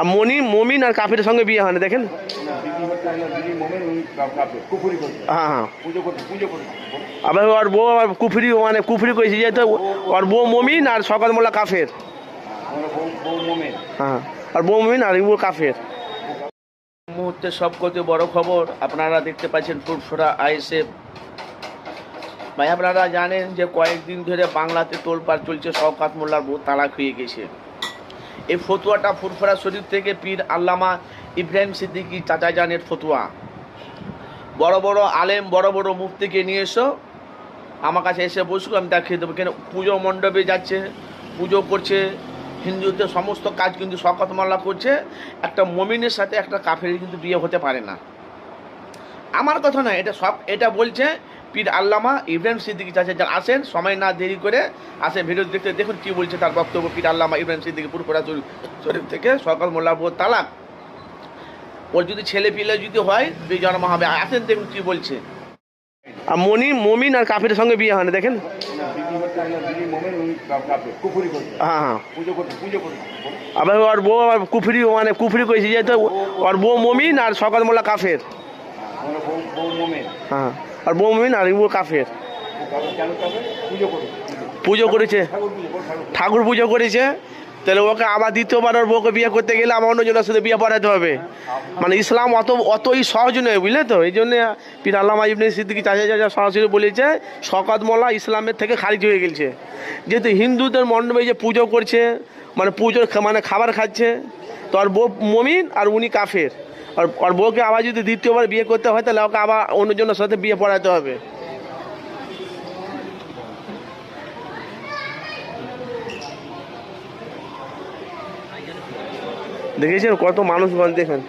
আর মনি, মমিন আর কাফের সঙ্গে বিয়ে হয় না, দেখেন। হ্যাঁ হ্যাঁ। আবার ওর বউ আবার কুফরি মানে কুফরি করেছে যেহেতু ওর বউ মমিন আর সকাল মোল্লা কাফের। মোমেন হ্যাঁ। আর বউ মমিন আর ও কাফের। মুহূর্তে সবকতে বড় খবর, আপনারা দেখতে পাচ্ছেন ফুরফুরা আইএসএফ। ভাই, আপনারা জানেন যে কয়েকদিন ধরে বাংলাতে তোলপাড় চলছে, শওকাত মোল্লার বউ তালাক হয়ে গেছে। এই ফতুয়াটা ফুরফুরা শরীফ থেকে পীর আল্লামা ইব্রাহিম সিদ্দিকি চাচা জানের ফতুয়া। বড় বড় আলেম, বড় বড় মুফতিকে নিয়ে এসো। আমার কাছে এসে বসুক, আমি দেখিয়ে দেবো। কেন পুজো মণ্ডপে যাচ্ছে, পুজো করছে। হিন্দুদের সমস্ত কাজ কিন্তু শকত মাল্লা করছে। একটা মমিনের সাথে একটা কাফের কিন্তু বিয়ে হতে পারে না। আমার কথা না এটা সব, এটা বলছে পীর আল্লামা ইব্রাহিম সিদ্দিকি চাচা যারা আসেন সময় না দেরি করে আসেন ভিডিও দেখতে দেখুন কি বলছে তার বক্তব্য পীর আল্লামা ইব্রাহিম সিদ্দিকি পুরপুরা শরীফ থেকে। সকাল মোল্লাপুর তালাক। ওর যদি ছেলে পিলে যদি হয় দুই জন্ম হবে, আসেন দেখুন কি বলছে। আর মনি, মমিন আর কাফের সঙ্গে বিয়ে হয় না, দেখেন। হ্যাঁ হ্যাঁ। ওর বউ কুফরি মানে কুফরি করেছে, যেহেতু ওর বউ মমিন আর সকাল মোল্লা কাফের। হ্যাঁ। আর বউ মমিন আর ও কাফের। পুজো করেছে। ঠাকুর পুজো করেছে। তাহলে ওকে আবার দ্বিতীয়বার ওর বউকে বিয়ে করতে গেলে আমার অন্যজনের সাথে বিয়ে পড়াতে হবে। মানে ইসলাম অত অতই সহজ নয়, বুঝলে তো? এই জন্য পীর আল্লামা ইবনে সিদ্দিকি চাচা চাচা সরাসরি বলেছে, শকাত মোল্লা ইসলামের থেকে খারিজ হয়ে গেছে। যেহেতু হিন্দুদের মণ্ডপে যে পুজো করছে মানে পুজোর মানে খাবার খাচ্ছে, তো আর বউ মমিন আর উনি কাফের। আর আর বউকে আবার যদি দ্বিতীয়বার বিয়ে করতে হয়, তাহলে ওকে আবার অন্যজনের সাথে বিয়ে পড়াতে হবে। দেখেছেন কত মানুষ বল দেখেন।